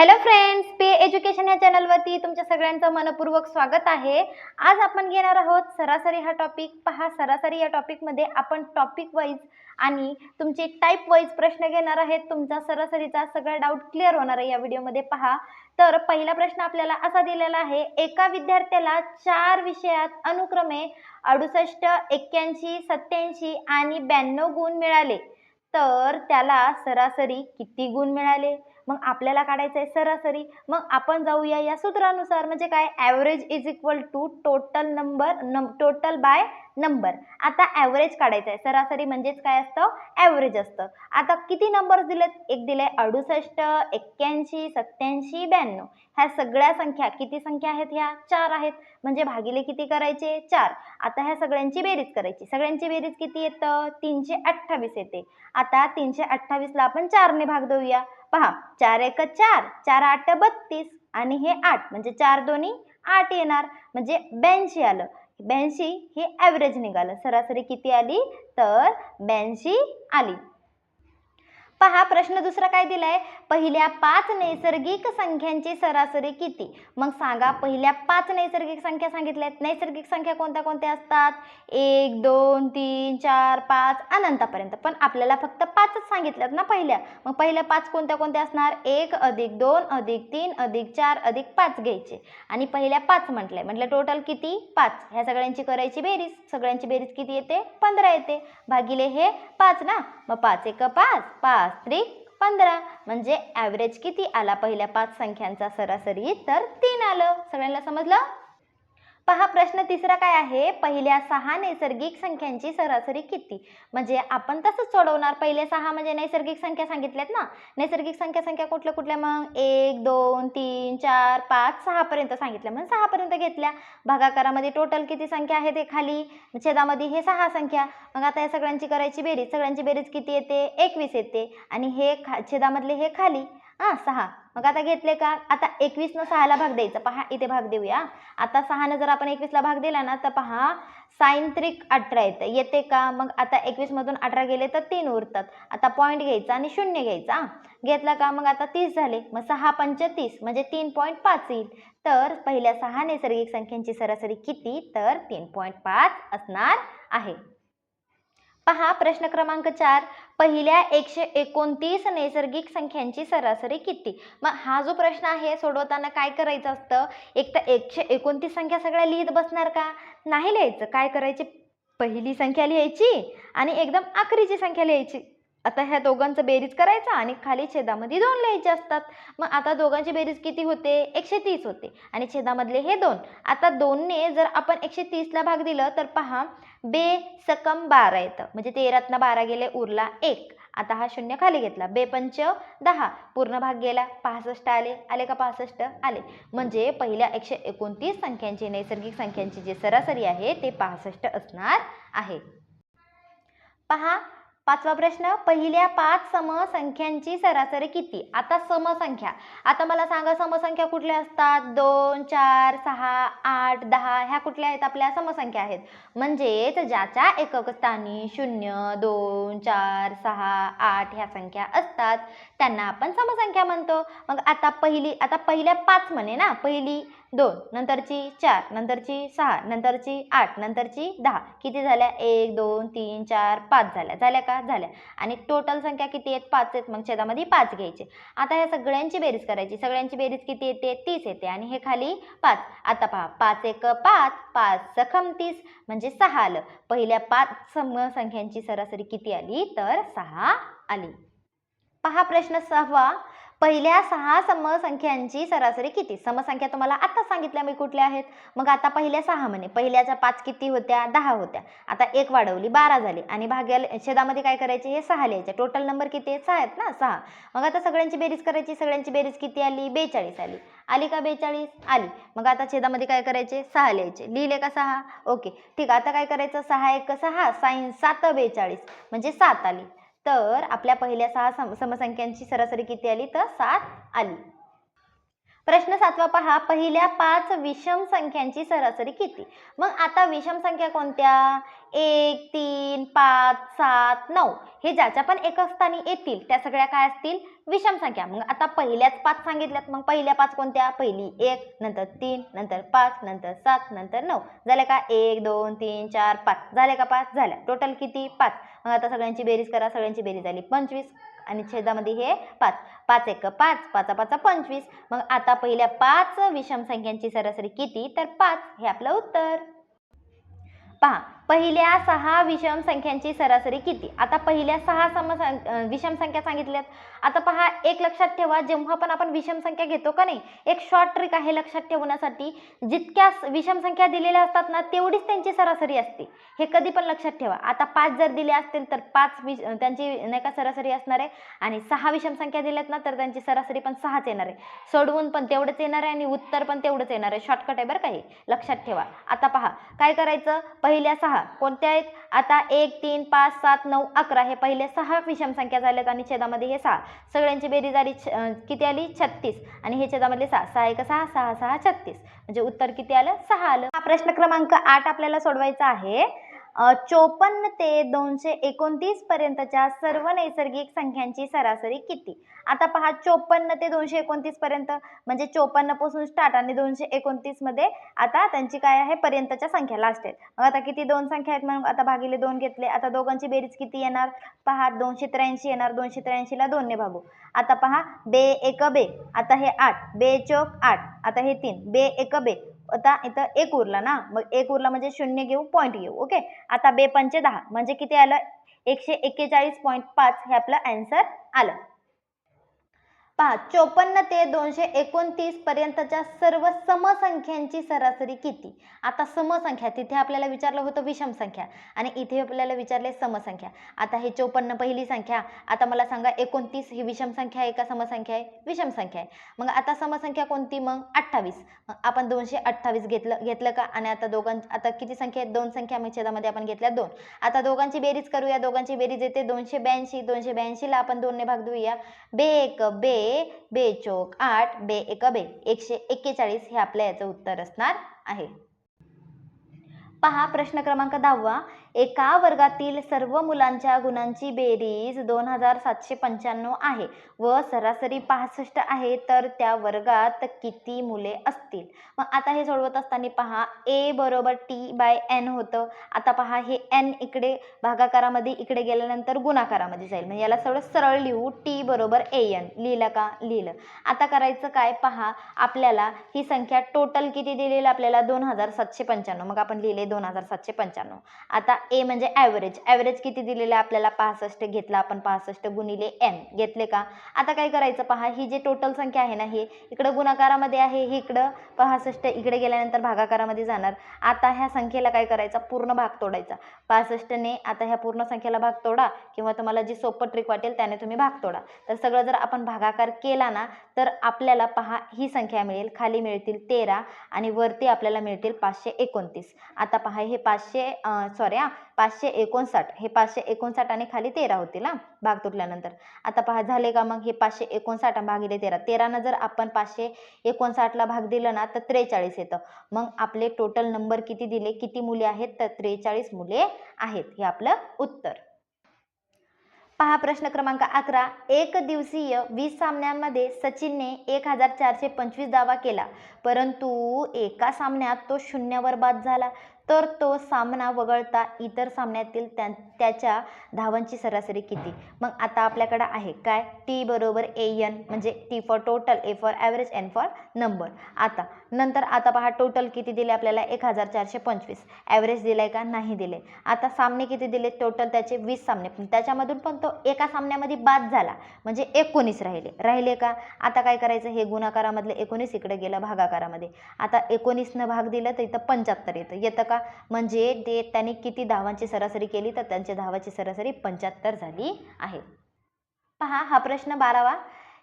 Hello friends पे education या चॅनलवरती तुमच्या सगळ्यांचं मनपूर्वक स्वागत आहे. आज आपण घेणार आहोत सरासरी हा टॉपिक पहा सरासरी या टॉपिकमध्ये आपण टॉपिक वाईज आणि तुमचे टाईप वाईज प्रश्न घेणार आहेत. तुमचा सरासरीचा सगळा डाऊट क्लिअर होणार आहे या व्हिडिओमध्ये पहा तर पहिला प्रश्न आपल्याला असा दिलेला आहे एका विद्यार्थ्याला चार विषयात अनुक्रमे अडुसष्ट एक्क्याऐंशी सत्याऐंशी आणि ब्याण्णव गुण मिळाले. तर त्याला सरासरी किती गुण मिळाले? मग आपल्याला काढायचं आहे सरासरी. मग आपण जाऊया या सूत्रानुसार. म्हणजे काय? Average is equal to total number नम टोटल बाय नंबर आता ॲव्हरेज काढायचं आहे सरासरी म्हणजेच काय असतं? ॲव्हरेज असतं. आता किती नंबर्स दिलेत? एक दिले अडुसष्ट एक्क्याऐंशी सत्त्याऐंशी ब्याण्णव. ह्या सगळ्या संख्या किती संख्या आहेत ह्या? चार आहेत. म्हणजे भागिले किती करायचे? चार. आता ह्या सगळ्यांची बेरीज करायची. सगळ्यांची बेरीज किती येतं? तीनशे अठ्ठावीस येते. आता तीनशे अठ्ठावीसला आपण चारने भाग देऊया. पहा चार एक चार चार आठ बत्तीस आणि हे आठ म्हणजे चार दोन्ही आठ येणार. म्हणजे ब्याऐंशी आलं. ब्याऐंशी हे ॲव्हरेज निघालं. सरासरी किती आली? तर ब्याऐंशी आली. पहा प्रश्न दुसरा काय दिलाय? पहिल्या पाच नैसर्गिक संख्यांची सरासरी किती? मग सांगा पहिल्या पाच नैसर्गिक संख्या सांगितल्या आहेत नैसर्गिक संख्या कोणत्या कोणत्या असतात? एक दोन तीन चार पाच अनंतापर्यंत. पण आपल्याला फक्त पाचच सांगितल्यात ना पहिल्या. मग पहिल्या पाच कोणत्या कोणत्या असणार? एक अधिक दोन अधिक तीन अधिक चार अधिक पाच घ्यायचे. आणि पहिल्या पाच म्हटलंय. म्हटलं टोटल किती? पाच. ह्या सगळ्यांची करायची बेरीज. सगळ्यांची बेरीज किती येते? पंधरा येते. भागिले हे पाच ना? मग पाच एक पाच पाच. त्रिक पंधरा. म्हणजे ॲव्हरेज किती आला? पहिल्या पाच संख्यांचा सरासरी तर तीन आलं. सगळ्यांना समजलं? पहा प्रश्न तिसरा काय आहे? पहिल्या सहा नैसर्गिक संख्यांची सरासरी किती? म्हणजे आपण तसंच सोडवणार. पहिले सहा म्हणजे नैसर्गिक संख्या सांगितल्यात ना? नैसर्गिक संख्या संख्या कुठल्या कुठल्या? मग एक दोन तीन चार पाच सहापर्यंत सांगितल्या. मग सहापर्यंत घेतल्या. भागाकारामध्ये टोटल किती संख्या आहे ते खाली? छेदामध्ये हे सहा संख्या. मग आता या सगळ्यांची करायची बेरीज. सगळ्यांची बेरीज किती येते? एकवीस येते. आणि हे खा छेदामधले हे खाली. हां सहा. मग आता घेतले का? आता एकवीसनं सहाला भाग द्यायचा. पहा इथे भाग देऊया. आता सहानं जर आपण एकवीसला भाग दिला ना तर पहा सायंत्रिक अठरा येतं. येते का? मग आता एकवीसमधून अठरा गेले तर तीन उरतात. आता पॉईंट घ्यायचा आणि शून्य घ्यायचा. घेतला का? मग आता तीस झाले. मग सहा पंच तीस म्हणजे तीन पॉईंट पाच येईल. तर पहिल्या सहा नैसर्गिक संख्यांची सरासरी किती? तर तीन पॉईंट पाच असणार आहे. पहा प्रश्न क्रमांक चार. पहिल्या एकशे एकोणतीस नैसर्गिक संख्यांची सरासरी किती? मग हा जो प्रश्न आहे सोडवताना काय करायचं असतं? एक तर एकशे एकोणतीस संख्या सगळ्या लिहित बसणार का? नाही लिहायचं. काय करायची? पहिली संख्या लिहायची आणि एकदम आखरीची संख्या लिहायची. आता ह्या दोघांचं बेरीज करायचा आणि खाली छेदामध्ये दोन लिहायचे असतात. मग आता दोघांची बेरीज किती होते? एकशे तीस होते. आणि छेदामधले हे दोन. आता दोनने जर आपण एकशे तीसला भाग दिलं तर पहा बे सकम बारा येतं. म्हणजे तेरातनं बारा गेले उरला एक. आता हा शून्य खाली घेतला. बे पंच दहा. पूर्ण भाग गेला पासष्ट आले. आले का पासष्ट? आले. म्हणजे पहिल्या एकशे एकोणतीस संख्यांची नैसर्गिक संख्यांची जी सरासरी आहे ते पासष्ट असणार आहे. पहा पाचवा प्रश्न पहिल्या पाच समसंख्यांची सरासरी किती? आता समसंख्या. आता मला सांगा समसंख्या कुठल्या असतात? दोन चार सहा आठ दहा ह्या कुठल्या आहेत आपल्या? समसंख्या आहेत. म्हणजेच ज्याच्या एकक स्थानी शून्य दोन चार सहा आठ ह्या संख्या असतात त्यांना आपण समसंख्या म्हणतो. मग आता पहिली आता पहिल्या पाच म्हणे ना पहिली दोन नंतरची चार नंतरची सहा नंतरची आठ नंतरची दहा. किती झाल्या? एक दोन तीन चार पाच झाल्या. झाल्या का? झाल्या. आणि टोटल संख्या किती आहेत? पाच आहेत. मग छेदामध्ये पाच घ्यायचे. आता ह्या सगळ्यांची बेरीज करायची. सगळ्यांची बेरीज किती येते? तीस येते. आणि हे खाली पाच. आता पहा. पाच एक पाच. पाच सखम तीस. म्हणजे सहा आलं. पहिल्या पाच समसंख्यांची सरासरी किती आली? तर सहा आली. पहा प्रश्न सहावा. पहिल्या सहा समसंख्यांची सरासरी किती? समसंख्या तुम्हाला आता सांगितल्या मी कुठल्या आहेत? मग आता पहिल्या सहा म्हणे. पहिल्याच्या पाच किती होत्या? दहा होत्या. आता एक वाढवली बारा झाली. आणि भाग्याला छेदामध्ये काय करायचे? हे सहा लिहायचे. टोटल नंबर किती आहेत? सहा आहेत ना? सहा. मग आता सगळ्यांची बेरीज करायची. सगळ्यांची बेरीज किती आली? बेचाळीस आली. आली का बेचाळीस? आली. मग आता छेदामध्ये काय करायचे? सहा लिहायचे. लिहिले का सहा? ओके. ठीक. आता काय करायचं? सहा एक सहा. साईन सात बेचाळीस. म्हणजे सात आली. तर आपल्या पहिल्या सहा सम समसंख्यांची सरासरी किती आली? तर सात आली. प्रश्न सातवा पहा पहिल्या पाच विषम संख्यांची सरासरी किती? मग आता विषम संख्या कोणत्या? एक तीन पाच सात नऊ. हे ज्याच्या पण एकस्थानी येतील त्या सगळ्या काय असतील? विषम संख्या. मग आता पहिल्याच पाच सांगितल्यात. मग पहिल्या पाच कोणत्या? पहिली एक नंतर तीन नंतर पाच नंतर सात नंतर नऊ. झाले का? एक दोन तीन चार पाच. झाले का पाच? झाल्या. टोटल किती? पाच. मग आता सगळ्यांची बेरीज करा. सगळ्यांची बेरीज झाली पंचवीस आणि छेदामध्ये हे पाच. पाच एक पाच. पाचा पाचा पंचवीस. मग आता पहिल्या पाच विषम संख्यांची सरासरी किती? तर पाच. हे आपलं उत्तर. पहा. पहिल्या सहा विषम संख्यांची सरासरी किती? आता पहिल्या सहा सम विषम संख्या सांगितल्यात. आता पहा एक लक्षात ठेवा जेव्हा पण आपण विषम संख्या घेतो का नाही एक शॉर्ट ट्रिक आहे लक्षात ठेवण्यासाठी. जितक्या विषम संख्या दिलेल्या असतात ना तेवढीच त्यांची सरासरी असते. हे कधी पण लक्षात ठेवा. आता पाच जर दिले असतील तर पाच विष त्यांची नाही का सरासरी असणार आहे. आणि सहा विषम संख्या दिल्यात ना तर त्यांची सरासरी पण सहाच येणार आहे. सोडवून पण तेवढंच येणार आहे आणि उत्तर पण तेवढंच येणार आहे. शॉर्टकट आहे बरं का हे. लक्षात ठेवा. आता पहा काय करायचं? पहिल्या सहा कोणत्या आहेत? आता एक तीन पाच सात नऊ अकरा हे पहिले सहा विषम संख्या झाल्यात आणि छेदामध्ये हे सहा. सगळ्यांची बेरीज आली किती आली? छत्तीस. आणि हे छेदामधले सहा. सहा एक सहा सहा सहा छत्तीस. म्हणजे उत्तर किती आलं? सहा आलं. हा प्रश्न क्रमांक आठ आपल्याला सोडवायचा आहे. चोपन्न ते दोनशे एकोणतीस पर्यंतच्या सर्व नैसर्गिक संख्यांची सरासरी किती? आता पहा चोपन्न ते दोनशे एकोणतीस पर्यंत म्हणजे चोपन्नपासून स्टार्ट आणि दोनशे एकोणतीसमध्ये आता त्यांची काय आहे? पर्यंतच्या संख्या लास्ट आहेत. मग आता किती दोन संख्या आहेत? म्हणून आता भागिले दोन घेतले. आता दोघांची बेरीज किती येणार? पहा दोनशे त्र्याऐंशी येणार. दोनशे त्र्याऐंशीला दोनने भागू. आता पहा बे एक बे. आता हे आठ. बे चौक आठ. आता हे तीन. बे एक बे. आता इथं एक उरला ना मग एक उरला म्हणजे शून्य घेऊ पॉईंट घेऊ ओके आता बे पंचे दहा म्हणजे किती आलं? एकशे एक्केचाळीस पॉईंट पाच हे आपलं अँसर आलं. पहा चोपन्न ते दोनशे एकोणतीस पर्यंतच्या सर्व समसंख्यांची सरासरी किती? आता समसंख्या तिथे आपल्याला विचारलं होतं विषम संख्या आणि इथे आपल्याला विचारले समसंख्या. आता हे चोपन्न पहिली संख्या आता मला सांगा एकोणतीस ही विषम संख्या आहे का समसंख्या आहे? विषम संख्या आहे. मग आता समसंख्या कोणती? मग अठ्ठावीस. मग आपण दोनशे अठ्ठावीस घेतलं घेतलं का? आणि आता दोघां आता किती संख्या आहेत? दोन संख्या मग छेदामध्ये आपण घेतल्या दोन. आता दोघांची बेरीज करूया. दोघांची बेरीज येते दोनशे ब्याऐंशी. दोनशे ब्याऐंशीला आपण दोनने भाग देऊया. बे एक बे बे चोक आठ बे एक बे एकशे एक्केचाळीस हे आपल्या याचं उत्तर असणार आहे. पहा प्रश्न क्रमांक दहावा. एका वर्गातील सर्व मुलांच्या गुणांची बेरीज दोन हजार सातशे पंच्याण्णव आहे व सरासरी पासष्ट आहे तर त्या वर्गात किती मुले असतील? मग आता हे सोडवत असताना पहा ए बरोबर टी बाय एन होतं. आता पहा हे एन इकडे भागाकारामध्ये इकडे गेल्यानंतर गुणाकारामध्ये जाईल. म्हणजे याला सगळं सरळ लिहू टी बरोबर ए एन लिहिलं का? लिहिलं. आता करायचं काय? पहा आपल्याला ही संख्या टोटल किती दिलेली आपल्याला? दोन हजार सातशे पंच्याण्णव. मग आपण लिहिले दोन हजार सातशे पंच्याण्णव. आता ए म्हणजे ॲव्हरेज ॲव्हरेज किती दिलेलं आहे आपल्याला? पासष्ट घेतला आपण पासष्ट गुणिले एन घेतले का? आता काय करायचं पहा ही जी टोटल संख्या आहे ना ही इकडं गुणाकारामध्ये आहे ही इकडं पासष्ट इकडे गेल्यानंतर भागाकारामध्ये जाणार. आता ह्या संख्येला काय करायचा? पूर्ण भाग तोडायचा. पासष्टने आता ह्या पूर्ण संख्येला भाग तोडा किंवा तुम्हाला जी सोपं ट्रिक वाटेल त्याने तुम्ही भाग तोडा. तर सगळं जर आपण भागाकार केला ना तर आपल्याला पहा ही संख्या मिळेल. खाली मिळतील तेरा आणि वरती आपल्याला मिळतील पाचशे एकोणतीस. आता पहा हे पाचशे सॉरी हां. पाचशे एकोणसाठ. हे पाचशे एकोणसाठ आणि खाली तेरा होतील ना भाग तुटल्यानंतर. आता पहा झाले का मग? हे पाचशे एकोणसाठ भागिले तेरा. तेरानं जर आपण पाचशे एकोणसाठला भाग दिलं ना तर त्रेचाळीस येतं. मग आपले टोटल नंबर किती दिले? किती मुले आहेत? तर त्रेचाळीस मुले आहेत. हे आपलं उत्तर. पहा प्रश्न क्रमांक अकरा. एक दिवसीय वीस सामन्यांमध्ये सचिनने एक हजार चारशे पंचवीस धावा केला. परंतु एका सामन्यात तो शून्यावर बाद झाला. तर तो सामना वगळता इतर सामन्यातील त्या त्याच्या धावांची सरासरी किती? मग आता आपल्याकडं आहे काय? टी बरोबर ए एन म्हणजे T for total A for average N for number आता नंतर आता पहा टोटल किती दिले आपल्याला? एक हजार चारशे पंचवीस. ॲव्हरेज दिलं आहे का? नाही दिले आता सामने किती दिले? टोटल त्याचे वीस सामने. पण त्याच्यामधून पण तो एका सामन्यामध्ये बाद झाला. म्हणजे एकोणीस राहिले. राहिले का? आता काय करायचं? हे गुणाकारामधलं एकोणीस इकडे गेलं भागाकारामध्ये. आता एकोणीसनं भाग दिलं तर इथं पंच्याहत्तर येतं. येतं का? म्हणजे ते त्यांनी किती धावांची सरासरी केली तर त्यांच्या धावाची सरासरी पंच्याहत्तर झाली आहे. पहा हा प्रश्न बारावा.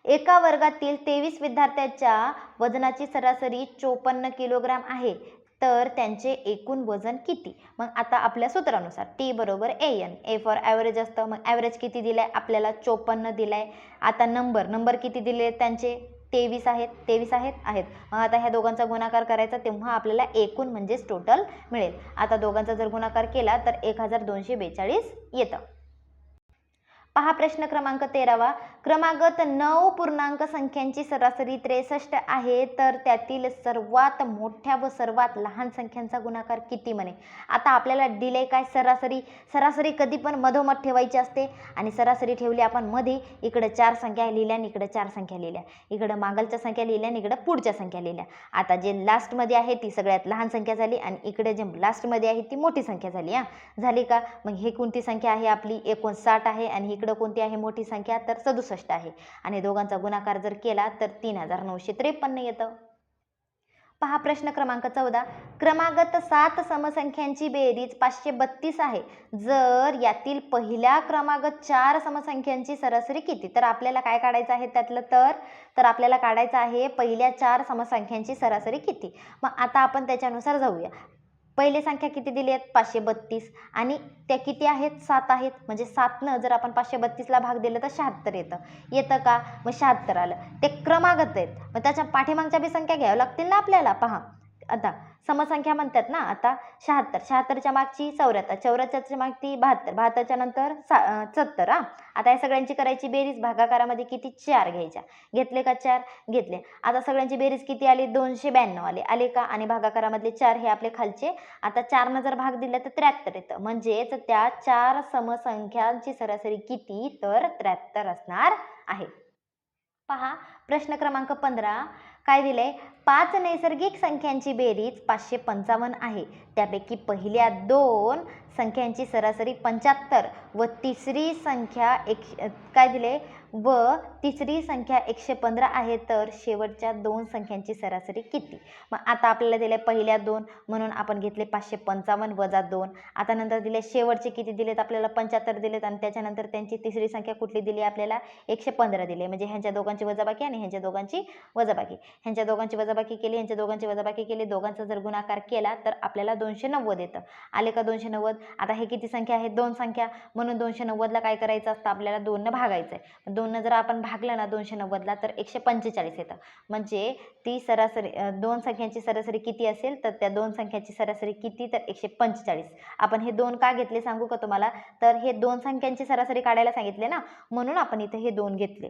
एका वर्गातील तेवीस विद्यार्थ्यांच्या वजनाची सरासरी चोपन्न किलोग्राम आहे तर त्यांचे एकूण वजन किती? मग आता आपल्या सूत्रानुसार टी बरोबर A N. A for average असतं. मग ॲव्हरेज किती दिलं आहे आपल्याला चोपन्न दिलं आहे आता नंबर नंबर किती दिले त्यांचे? तेवीस आहेत तेवीस आहेत आहेत. मग आता ह्या दोघांचा गुणाकार करायचा तेव्हा आपल्याला एकूण म्हणजेच टोटल मिळेल. आता दोघांचा जर गुणाकार केला तर एक हजार दोनशे बेचाळीस येतं. पहा प्रश्न क्रमांक तेरावा. क्रमागत नऊ पूर्णांक संख्यांची सरासरी त्रेसष्ट आहे तर त्यातील सर्वात मोठ्या व सर्वात लहान संख्यांचा गुणाकार किती म्हणे? आता आपल्याला दिले काय? सरासरी सरासरी कधी पण मधोमध ठेवायची असते आणि सरासरी ठेवली आपण मध्ये इकडं चार संख्या लिहिल्या आणि इकडं चार संख्या लिहिल्या. इकडं मागलच्या संख्या लिहिल्या आणि इकडं पुढच्या संख्या लिहिल्या. आता जे लास्टमध्ये आहे ती सगळ्यात लहान संख्या झाली आणि इकडे जे लास्टमध्ये आहे ती मोठी संख्या झाली हां? झाली का? मग हे कोणती संख्या आहे आपली? एकोणसाठ आहे आणि इकडं कोणती आहे मोठी संख्या? तर सदुसष्ट. आहे. आणि दोघांचा गुणाकार जर केला तर तीन हजार नऊशे त्रेपन्न येतं. पहा प्रश्न क्रमांक चौदा. क्रमागत सात समसंख्यांची बेरीज पाचशे बत्तीस आहे. जर यातील पहिल्या क्रमागत चार समसंख्यांची सरासरी किती तर आपल्याला काय काढायचं आहे त्यातलं तर? तर आपल्याला काढायचं आहे पहिल्या चार समसंख्यांची सरासरी किती? मग आता आपण त्याच्यानुसार जाऊया. पहिले संख्या किती दिली आहेत? पाचशे बत्तीस. आणि त्या किती आहेत? सात आहेत. म्हणजे सातनं जर आपण पाचशे बत्तीसला भाग दिलं तर शहात्तर येतं. येतं का? मग शहात्तर आलं. ते क्रमागत आहेत. मग त्याच्या पाठीमागच्या बी संख्या घ्याव्या लागतील ना आपल्याला? पहा. आता समसंख्या म्हणतात ना आता शहात्तर. शहात्तरच्या मागची चौऱ्याहत्तर. चौऱ्याहत्तरच्या मागची बहात्तर. बहात्तरच्या नंतर सा सत्तर हां. आता या सगळ्यांची करायची बेरीज भागाकारामध्ये किती? चार घ्यायच्या. घेतले का चार? घेतले. आता सगळ्यांची बेरीज किती आली? दोनशे ब्याण्णव आले. आले का? आणि भागाकारामधले चार हे आपले खालचे. आता चारनं जर भाग दिला तर त्र्याहत्तर येतं. म्हणजेच त्या चार समसंख्यांची सरासरी किती? तर त्र्याहत्तर असणार आहे. पहा प्रश्न क्रमांक पंधरा. काय दिलं आहे पाच नैसर्गिक संख्यांची बेरीज पाचशे पंचावन्न आहे. त्यापैकी पहिल्या दोन संख्यांची सरासरी पंच्याहत्तर व तिसरी संख्या एक काय दिले? व तिसरी संख्या एकशे पंधरा आहे तर शेवटच्या दोन संख्यांची सरासरी किती? मग आता आपल्याला दिले पहिल्या दोन म्हणून आपण घेतले पाचशे पंचावन्न वजा दोन. आता नंतर दिले शेवटचे किती दिलेत आपल्याला? पंच्याहत्तर दिलेत आणि त्याच्यानंतर त्यांची तिसरी संख्या कुठली दिली आपल्याला? एकशे पंधरा दिले. म्हणजे ह्यांच्या दोघांची वजाबाकी आणि ह्यांच्या दोघांची वजाबाकी. ह्यांच्या दोघांची वजाबाकी केली ह्यांच्या दोघांची वजाबाकी केली. दोघांचा जर गुणाकार केला तर आपल्याला दोनशे नव्वद येतं. आले का दोनशे नव्वद? आता हे किती संख्या आहे दोन संख्या. म्हणून दोनशे नव्वदला काय करायचं असतं? आपल्याला दोननं भागायचं आहे. दोननं जर आपण भागलं ना दोनशे नव्वदला तर एकशे पंचेचाळीस येतं. म्हणजे ती सरासरी दोन संख्यांची सरासरी किती असेल तर त्या दोन संख्यांची सरासरी किती? तर एकशे पंचेचाळीस. आपण हे दोन का घेतले सांगू का तुम्हाला? तर हे दोन संख्यांची सरासरी काढायला सांगितले ना? म्हणून आपण इथे हे दोन घेतले.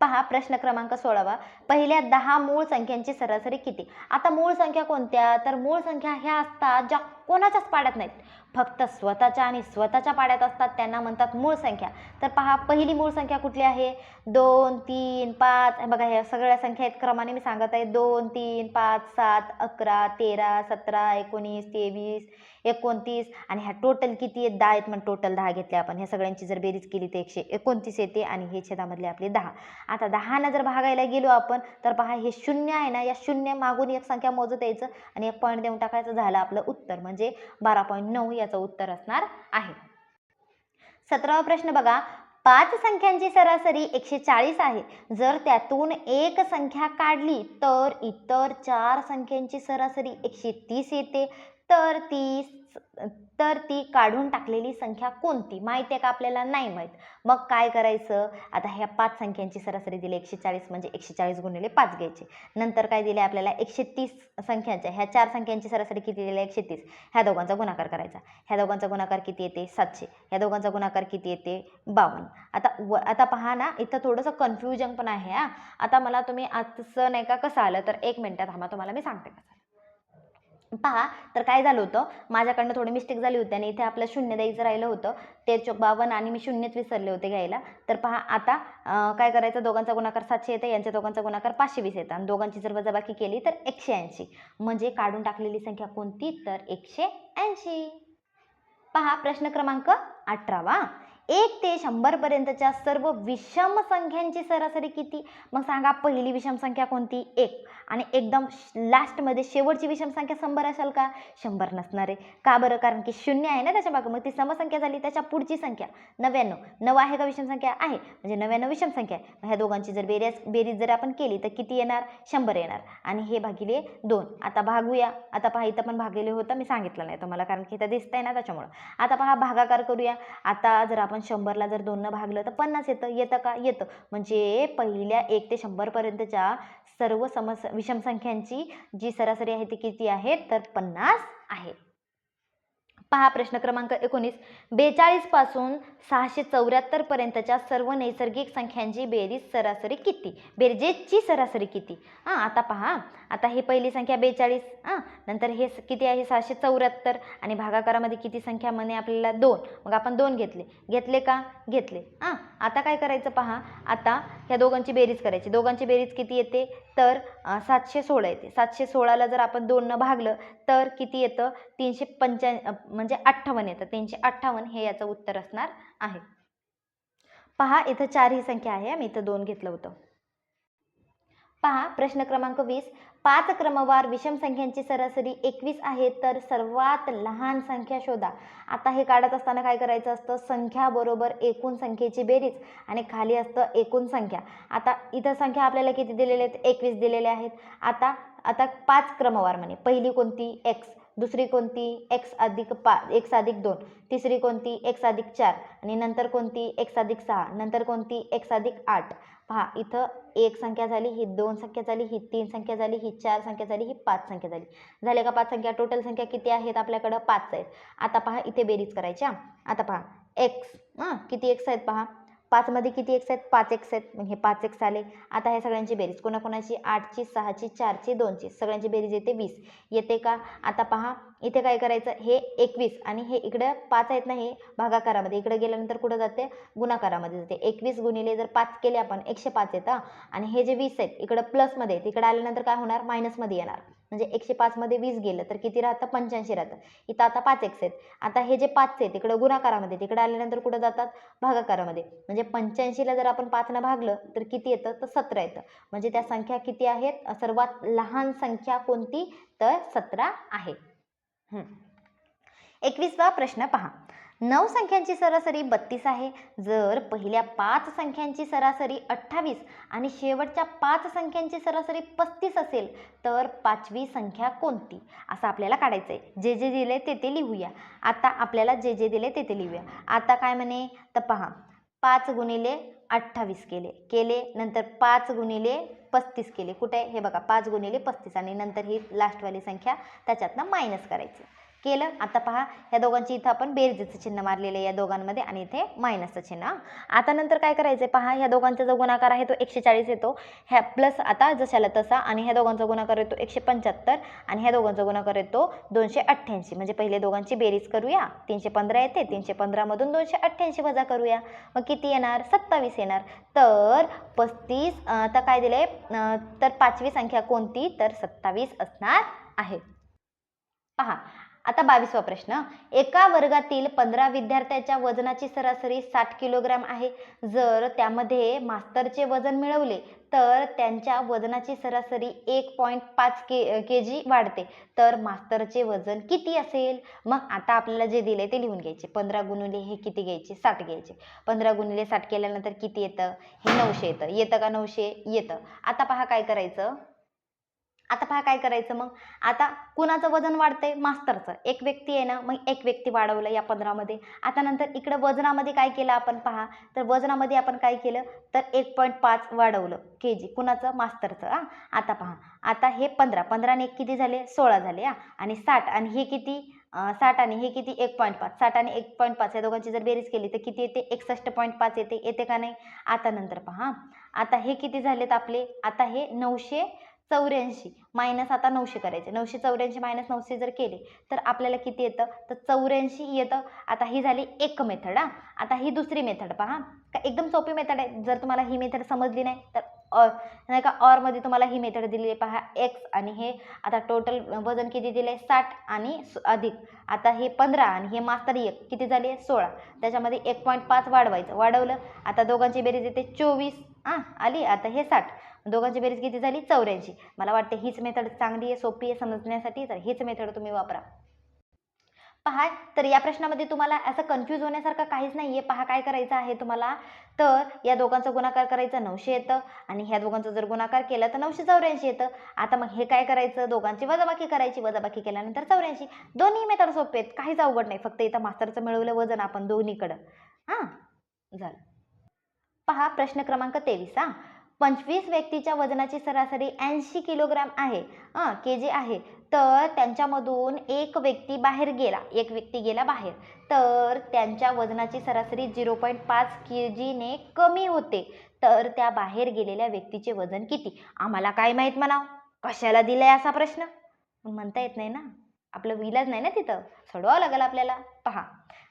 पहा प्रश्न क्रमांक सोळावा. पहिल्या दहा मूळ संख्यांची सरासरी किती? आता मूळ संख्या कोणत्या? तर मूळ संख्या ह्या असतात ज्या कोणाच्याच पाड्यात नाहीत. फक्त स्वतःच्या आणि स्वतःच्या पाड्यात असतात त्यांना म्हणतात मूळ संख्या. तर पहा पहिली मूळ संख्या कुठली आहे? दोन तीन पाच. बघा ह्या सगळ्या संख्या आहेत क्रमाने मी सांगत आहे. दोन तीन पाच सात अकरा तेरा सतरा एकोणीस तेवीस एकोणतीस. आणि ह्या टोटल किती आहेत? दहा आहेत मग टोटल दहा घेतले आपण. ह्या सगळ्यांची जर बेरीज केली तर एकशे एकोणतीस येते आणि हे छेदामधले आपले दहा. आता दहानं जर भागायला गेलो आपण तर पहा हे शून्य आहे ना? या शून्य मागून एक संख्या मोजत यायचं आणि एक पॉईंट देऊन टाकायचं झालं आपलं उत्तर. म्हणजे म्हणजे बारा पॉईंट नऊ याचं उत्तर असणार आहे. सतरावा प्रश्न बघा. पाच संख्यांची सरासरी एकशे चाळीस आहे. जर त्यातून एक संख्या काढली तर इतर चार संख्यांची सरासरी एकशे तीस येते. तर तीस तर ती काढून टाकलेली संख्या कोणती? माहिती आहे का आपल्याला? नाही माहीत. मग काय करायचं? आता ह्या पाच संख्यांची सरासरी दिली एकशे चाळीस म्हणजे एकशे चाळीस गुणिले पाच घ्यायचे. नंतर काय दिले आपल्याला? एकशे तीस संख्यांच्या ह्या चार संख्यांची सरासरी किती दिली? एकशे तीस ह्या दोघांचा गुणाकार करायचा. ह्या दोघांचा गुणाकार किती येते? सातशे. ह्या दोघांचा गुणाकार किती येते? बावन्न. आता व आता पहा ना इथं थोडंसं कन्फ्युजन पण आहे हा. आता मला तुम्ही आजचं नाही का कसं आलं? तर एक मिनटात थांबा तुम्हाला मी सांगते कसं पहा तर काय झालं होतं? माझ्याकडनं थोडी मिस्टेक झाली होती आणि इथे आपलं शून्य द्यायचं राहिलं होतं. ते चो बावन्न आणि मी शून्यच विसरले होते घ्यायला. तर पहा आता काय करायचं? दोघांचा गुणाकार सातशे येते यांच्या दोघांचा गुणाकार पाचशे वीस येतं. आणि दोघांची जर वजाबाकी केली तर एकशे ऐंशी. म्हणजे काढून टाकलेली संख्या कोणती? तर एकशे ऐंशी. पहा प्रश्न क्रमांक अठरावा. एक ते शंभरपर्यंतच्या सर्व विषम संख्यांची सरासरी किती? मग सांगा पहिली विषम संख्या कोणती? एक. आणि एकदम लास्टमध्ये शेवटची विषम संख्या शंभर असाल का? शंभर नसणार आहे. का बरं? कारण की शून्य आहे ना त्याच्या मागं. मग ती समसंख्या झाली त्याच्या पुढची संख्या नव्याण्णव. नऊ आहे का विषम संख्या आहे. म्हणजे नव्याण्णव विषम संख्या आहे ह्या दोघांची जर बेरीज बेरीज जर आपण केली तर किती येणार? शंभर येणार. आणि हे भागिले दोन. आता भागूया. आता पहा इथं पण भागलेले होतं. मी सांगितलं नाही तुम्हाला कारण की इथं दिसतंय ना त्याच्यामुळं. आता पहा भागाकार करूया. आता जर आपण आपण शंभरला जर दोननं भागलं तर पन्नास येतं. येतं का? येतं. म्हणजे पहिल्या एक ते शंभरपर्यंतच्या सर्व समस विषम संख्यांची जी सरासरी आहे ती किती आहे? तर पन्नास आहे. पहा प्रश्न क्रमांक एकोणीस. बेचाळीसपासून सहाशे चौऱ्याहत्तर पर्यंतच्या सर्व नैसर्गिक संख्यांची बेरीज सरासरी किती? बेरजेची सरासरी किती? हां आता पहा. आता ही पहिली संख्या बेचाळीस. हां नंतर हे स- किती आहे? सहाशे चौऱ्याहत्तर. आणि भागाकारामध्ये किती संख्या म्हणे आपल्याला? दोन. मग आपण दोन घेतले. घेतले का? घेतले. हां आता काय करायचं पहा? आता ह्या दोघांची बेरीज करायची. दोघांची बेरीज किती येते? तर सातशे सोळा येते. सातशे सोळाला जर आपण दोननं भागलं तर किती येतं? तीनशे पंच्या म्हणजे अठ्ठावन्न येतं. तीनशे अठ्ठावन्न हे याचं उत्तर असणार आहे. पहा इथं चार ही संख्या आहे. मी इथं दोन घेतलं होतं. पहा प्रश्न क्रमांक वीस. पाच क्रमवार विषम संख्यांची सरासरी एकवीस आहे तर सर्वात लहान संख्या शोधा. आता हे काढत असताना काय करायचं असतं? संख्या बरोबर एकूण संख्येची बेरीज आणि खाली असतं एकूण संख्या. आता इथं संख्या आपल्याला किती दिलेल्या आहेत? एकवीस दिलेल्या आहेत. आता आता पाच क्रमवार म्हणे. पहिली कोणती? एक्स. दुसरी कोणती? एक्स अधिक पा एक्स अधिक दोन. तिसरी कोणती? एक्स अधिक चार. आणि नंतर कोणती? एक्स अधिक सहा. नंतर कोणती? एक्स अधिक आठ. पहा इथं एक संख्या झाली ही दोन संख्या झाली ही तीन संख्या झाली ही चार संख्या झाली ही पाच संख्या झाली. झाले का पाच संख्या? टोटल संख्या किती आहेत? आपल्याकडं पाच आहेत. आता पहा इथे बेरीज करायच्या आता पहा एक्स हां किती एक्स आहेत पहा? पाचमध्ये किती एक्स आहेत? पाच एक्स आहेत. मग हे पाच एक्स आले. आता ह्या सगळ्यांची बेरीज कोणाकोणाची? आठची सहाची चारची दोनची. सगळ्यांची बेरीज येते वीस. येते का? आता पहा इथे काय करायचं? हे एकवीस आणि हे इकडं पाच आहेत ना हे भागाकारामध्ये. इकडे गेल्यानंतर कुठं जाते? गुणाकारामध्ये जाते. एकवीस गुणिले जर पाच केले आपण एकशे पाच येतं. आणि हे जे वीस आहेत इकडं प्लसमध्ये तिकडे आल्यानंतर काय होणार? मायनसमध्ये येणार. म्हणजे एकशे पाचमध्ये वीस गेलं तर किती राहतं? पंच्याऐंशी राहतं. इथं आता पाच एक्स आहेत. आता हे जे पाच आहेत इकडं गुणाकारामध्ये तिकडे आल्यानंतर कुठं जातात? भागाकारामध्ये. म्हणजे पंच्याऐंशीला जर आपण पाचनं भागलं तर किती येतं? तर सतरा येतं. म्हणजे त्या संख्या किती आहेत? सर्वात लहान संख्या कोणती? तर सतरा आहे. एकवीसवा प्रश्न पहा. नऊ संख्यांची सरासरी बत्तीस आहे. जर पहिल्या पाच संख्यांची सरासरी अठ्ठावीस आणि शेवटच्या पाच संख्यांची सरासरी पस्तीस असेल तर पाचवी संख्या कोणती? असं आपल्याला काढायचं आहे जे जे दिले ते ते लिहूया. आता आपल्याला जे जे दिले ते ते लिहूया. आता काय म्हणे? तर पहा. पाच गुणिले अठ्ठावीस केले. केले नंतर पाच गुणिले पस्तीस केले कुठे आहे? हे बघा पाच गुणिले पस्तीस आणि नंतर ही लास्टवाली संख्या त्याच्यातनं मायनस करायची केलं. आता पहा ह्या दोघांची इथं आपण बेरजेचं चिन्ह मारलेलं आहे या दोघांमध्ये आणि इथे मायनसचं चिन्ह. आता नंतर काय करायचं आहे पहा ह्या दोघांचा जो गुणाकार आहे तो एकशे चाळीस येतो. ह्या प्लस आता जशाला तसा आणि ह्या दोघांचा गुणाकार येतो एकशे पंच्याहत्तर आणि ह्या दोघांचा गुणाकार येतो दोनशे अठ्ठ्याऐंशी म्हणजे पहिले दोघांची बेरीज करूया. तीनशे पंधरा येते तीनशे पंधरामधून दोनशे अठ्ठ्याऐंशी वजा करूया. मग किती येणार? सत्तावीस येणार. तर पस्तीस आता काय दिले तर पाचवी संख्या कोणती? तर सत्तावीस असणार आहे. पहा आता बावीसवा प्रश्न. एका वर्गातील पंधरा विद्यार्थ्याच्या वजनाची सरासरी साठ किलोग्राम आहे. जर त्यामध्ये मास्तरचे वजन मिळवले तर त्यांच्या वजनाची सरासरी एक पॉईंट पाच के के जी वाढते. तर मास्तरचे वजन किती असेल? मग आता आपल्याला जे दिले ते लिहून घ्यायचे. पंधरा गुणिले हे किती घ्यायचे? साठ घ्यायचे. पंधरा गुणिले साठ केल्यानंतर किती येतं? हे नऊशे येतं. येतं का नऊशे? येतं. आता पहा काय करायचं. आता पहा काय करायचं मग? आता कुणाचं वजन वाढतंय? मास्तरचं. एक व्यक्ती आहे ना मग एक व्यक्ती वाढवलं या पंधरामध्ये आता नंतर इकडं वजनामध्ये काय केलं आपण पहा? तर वजनामध्ये आपण काय केलं? तर एक पॉईंट पाच वाढवलं के जी कुणाचं? मास्तरचं. हां? आता पहा. आता हे पंधरा. पंधराने एक किती झाले? सोळा झाले. हां? आणि साठ. आणि हे किती? साठ आणि हे किती? एक पॉईंट पाच. साठ आणि एक पॉईंट पाच. या दोघांची जर बेरीज केली तर किती येते? एकसष्ट पॉईंट पाच येते. येते का नाही? आता नंतर पहा. आता हे किती झालेत आपले? आता हे नऊशे चौऱ्याऐंशी मायनस आता नऊशे करायचे. नऊशे चौऱ्याऐंशी मायनस नऊशे जर केले तर आपल्याला किती येतं? तर चौऱ्याऐंशी येतं. आता ही झाली एक मेथड हां. आता ही दुसरी मेथड पहा. का एकदम सोपी मेथड आहे? जर तुम्हाला ही मेथड समजली नाही तर ऑर नाही का ऑरमध्ये तुम्हाला ही मेथड दिली आहे. पहा एक्स आणि हे आता टोटल वजन किती दिले साठ आणि अधिक. आता हे पंधरा आणि हे मास्तर एक. किती झाली? आहे सोळा. त्याच्यामध्ये एक पॉईंट पाच वाढवायचं. वाढवलं. आता दोघांची बेरीज येते चोवीस. हां आली. आता हे साठ. दोघांची बेरीज किती झाली? चौऱ्याऐंशी. मला वाटते हीच मेथड चांगली आहे सोपी आहे समजण्यासाठी तर हीच मेथड तुम्ही वापरा. पहा तर या प्रश्नामध्ये तुम्हाला असं कन्फ्यूज होण्यासारखं काहीच नाही आहे पहा काय करायचं आहे तुम्हाला? तर या दोघांचा गुणाकार करायचा नऊशे येतं आणि ह्या दोघांचा जर गुणाकार केला तर नऊशे चौऱ्याऐंशी येतं. आता मग हे काय करायचं? दोघांची वजाबाकी करायची. वजाबाकी केल्यानंतर चौऱ्याऐंशी. दोन्ही मेथड सोपे आहेत. काहीच अवघड नाही. फक्त इथं मास्तरचं मिळवलं वजन आपण दोन्हीकडं. हां? झालं. पहा प्रश्न क्रमांक तेवीस हां? पंचवीस व्यक्तीच्या वजनाची सरासरी ऐंशी किलोग्राम आहे. हां के जी आहे. तर त्यांच्यामधून एक व्यक्ती बाहेर गेला एक व्यक्ती गेला बाहेर. तर त्यांच्या वजनाची सरासरी झिरो पॉईंट पाच के जीने कमी होते. तर त्या बाहेर गेलेल्या व्यक्तीचे वजन किती? आम्हाला काय माहीत म्हणाव कशाला दिलाय असा प्रश्न? म्हणता येत नाही ना. आपलं विलाज नाही ना तिथं. सोडवावं लागेल आपल्याला. पहा.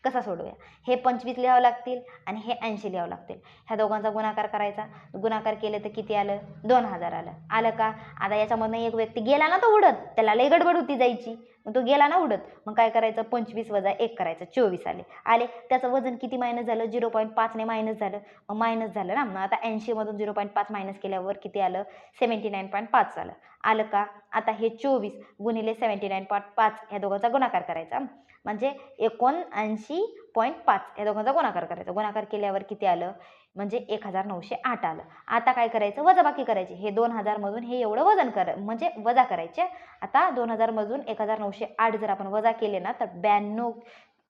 कसा सोडवूया हे पंचवीस लिहावं लागतील आणि हे ऐंशी लिहावं लागतील. ह्या दोघांचा गुणाकार करायचा. गुणाकार केलं तर किती आलं? दोन हजार आलं. आलं का? आता याच्यामधनं एक व्यक्ती गेला ना तो उडत त्याला लय गडबड होती जायची. मग तो गेला ना उडत. मग काय करायचं? पंचवीस वजा एक करायचं. चोवीस आले. आले. त्याचं वजन किती मायनस झालं? झिरो पॉईंट पाचने मायनस झालं. मग मायनस झालं ना. मग आता ऐंशीमधून झिरो पॉईंट पाच मायनस केल्यावर किती आलं? सेवन्टी नाईन पॉईंट पाच आलं आलं का? आता हे चोवीस गुणिले सेवन्टी नाईन पॉईंट पाच ह्या दोघांचा गुणाकार करायचा. म्हणजे एकोणऐंशी पॉईंट पाच या दोघांचा गुणाकार करायचा. गुणाकार केल्यावर किती आलं? म्हणजे एक हजार नऊशे आठ आलं. आता काय करायचं? वजाबाकी करायची. हे दोन हजारमधून हे एवढं वजन कर म्हणजे वजा करायचे. आता दोन हजारमधून एक हजार नऊशे आठ जर आपण वजा केले ना तर ब्याण्णव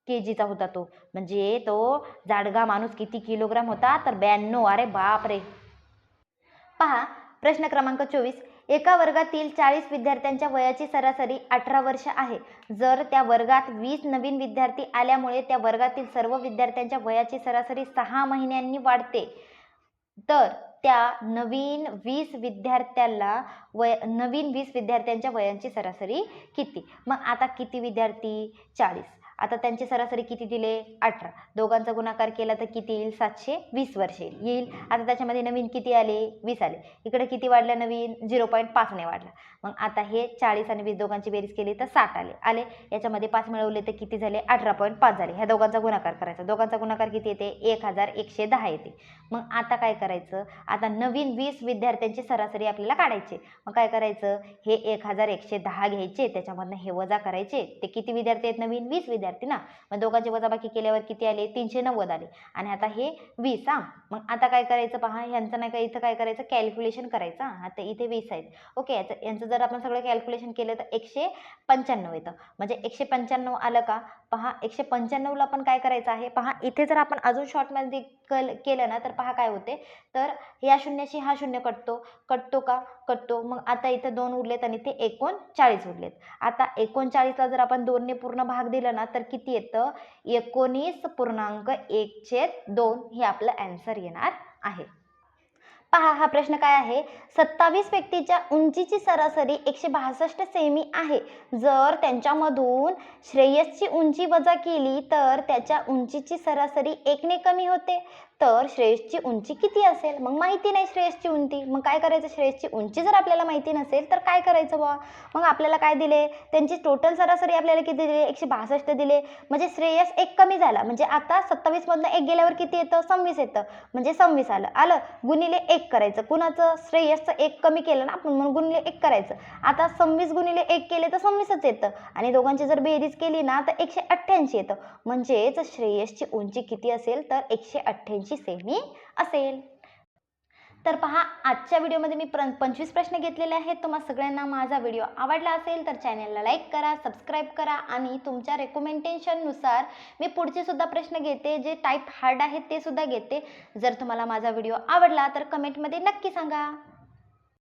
के जीचा होता तो. म्हणजे तो जाडगा माणूस किती किलोग्राम होता? तर ब्याण्णव. अरे बाप रे पहा प्रश्न क्रमांक चोवीस. एका वर्गातील चाळीस विद्यार्थ्यांच्या वयाची सरासरी अठरा वर्ष आहे. जर त्या वर्गात वीस नवीन विद्यार्थी आल्यामुळे त्या वर्गातील सर्व विद्यार्थ्यांच्या वयाची सरासरी सहा महिन्यांनी वाढते. तर त्या नवीन वीस विद्यार्थ्याला वय नवीन वीस विद्यार्थ्यांच्या वयांची सरासरी किती? मग आता किती विद्यार्थी? चाळीस. आता त्यांची सरासरी किती दिले? अठरा. दोघांचा गुणाकार केला तर किती येईल? सातशे वीस वर्ष येईल. येईल आता त्याच्यामध्ये नवीन किती आले? वीस आले. इकडे किती वाढलं नवीन? झिरो पॉईंट पाचने वाढला. मग आता हे चाळीस आणि वीस दोघांची बेरीज केली तर साठ आले. आले. याच्यामध्ये पाच मिळवले तर किती झाले? अठरा पॉईंट पाच झाले. ह्या दोघांचा गुणाकार करायचा. दोघांचा गुणाकार किती येते? एक हजार एकशे दहा येते. मग आता काय करायचं? आता नवीन वीस विद्यार्थ्यांची सरासरी आपल्याला काढायची. मग काय करायचं? हे एक हजार एकशे दहा घ्यायचे. त्याच्यामधनं हे वजा करायचे. ते किती विद्यार्थी आहेत नवीन? वीस विद्यार्थी. ना. मग दोघांची वजाबाकी केल्यावर किती आले? तीनशे नव्वद आले. आणि आता हे वीस हां. मग आता काय करायचं पहा? ह्यांचं नाही का इथं काय करायचं? कॅल्क्युलेशन करायचं आता इथे वीस आहेत. ओके याचं यांचं जर आपण सगळं कॅल्क्युलेशन केलं तर एकशे पंच्याण्णव येतं. म्हणजे एकशे पंच्याण्णव आलं का? पहा एकशे पंच्याण्णवला पण काय करायचं आहे? पहा इथे जर आपण अजून शॉर्टमध्ये कल केलं ना तर पहा काय होते? तर या शून्याशी हा शून्य कटतो. कटतो का? करतो मग आता इथं दोन उरलेत आणि ते एकोणचाळीस उरलेत. आता एकोणचाळीसला जर आपण दोनने पूर्ण भाग दिला ना तर किती येतं? एकोणीस पूर्णांक एकशे दोन हे आपलं ॲन्सर येणार आहे. पहा हा प्रश्न काय आहे? सत्तावीस व्यक्तीच्या उंचीची सरासरी एकशे बासष्ट सेमी आहे. जर त्यांच्यामधून श्रेयसची उंची वजा केली तर त्याच्या उंचीची सरासरी एकने कमी होते. तर श्रेयसची उंची किती असेल? मग माहिती नाही श्रेयसची उंची. मग काय करायचं? श्रेयसची उंची जर आपल्याला माहिती नसेल तर काय करायचं बा मग आपल्याला काय दिले? त्यांची टोटल सरासरी आपल्याला किती दिले? एकशे बासष्ट दिले. म्हणजे श्रेयस एक कमी झाला. म्हणजे आता सत्तावीसमधनं एक गेल्यावर किती येतं? सव्वीस येतं. म्हणजे सव्वीस आलं. आलं. गुणिले एक करायचं. कुणाचं? श्रेयसचं एक कमी केलं ना आपण म्हणून गुणिले एक करायचं. आता सव्वीस गुणिले एक केले तर सव्वीसच येतं. आणि दोघांची जर बेरीज केली ना तर एकशे अठ्ठ्याऐंशी येतं. म्हणजेच श्रेयसची उंची किती असेल? तर एकशे अठ्ठ्याऐंशी सेमी असेल. तर पहा आजच्या व्हिडिओमध्ये मी प्र पंचवीस प्रश्न घेतलेले आहेत. तुम्हा सगळ्यांना माझा व्हिडिओ आवडला असेल तर चॅनलला लाईक करा सबस्क्राईब करा आणि तुमच्या रेकमेंडेशननुसार मी पुढचे सुद्धा प्रश्न घेते. जे टाईप हार्ड आहेत ते सुद्धा घेते. जर तुम्हाला माझा व्हिडिओ आवडला तर कमेंटमध्ये नक्की सांगा.